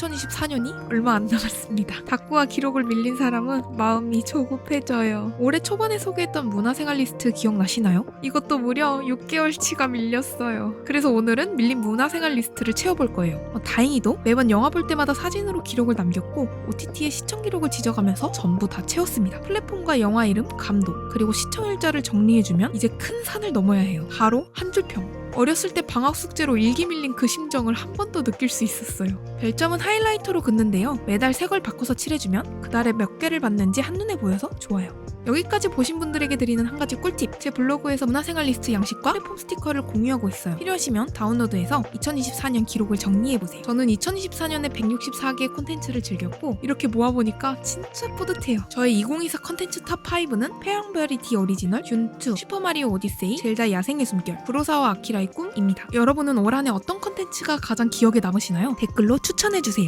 2024년이 얼마 안 남았습니다. 닭구와 기록을 밀린 사람은 마음이 조급해져요. 올해 초반에 소개했던 문화생활 리스트 기억나시나요? 이것도 무려 6개월치가 밀렸어요. 그래서 오늘은 밀린 문화생활 리스트를 채워볼 거예요. 어, 다행히도 매번 영화 볼 때마다 사진으로 기록을 남겼고 OTT의 시청 기록을 지적하면서 전부 다 채웠습니다. 플랫폼과 영화 이름, 감독, 그리고 시청일자를 정리해주면 이제 큰 산을 넘어야 해요. 바로 한 줄 평. 어렸을 때 방학 숙제로 일기 밀린 그 심정을 한 번 더 느낄 수 있었어요. 별점은 하이라이터로 긋는데요. 매달 색을 바꿔서 칠해주면 그 달에 몇 개를 받는지 한눈에 보여서 좋아요. 여기까지 보신 분들에게 드리는 한 가지 꿀팁. 제 블로그에서 문화생활 리스트 양식과 플랫폼 스티커를 공유하고 있어요. 필요하시면 다운로드해서 2024년 기록을 정리해보세요. 저는 2024년에 164개의 콘텐츠를 즐겼고 이렇게 모아보니까 진짜 뿌듯해요. 저의 2024 콘텐츠 탑 5는 태양별이 디 오리지널, 균2, 슈퍼마리오 오디세이, 젤다 야생의 숨결, 브로사와 아키라의 꿈입니다. 여러분은 올 한해 어떤 콘텐츠가 가장 기억에 남으시나요? 댓글로 추천해주세요.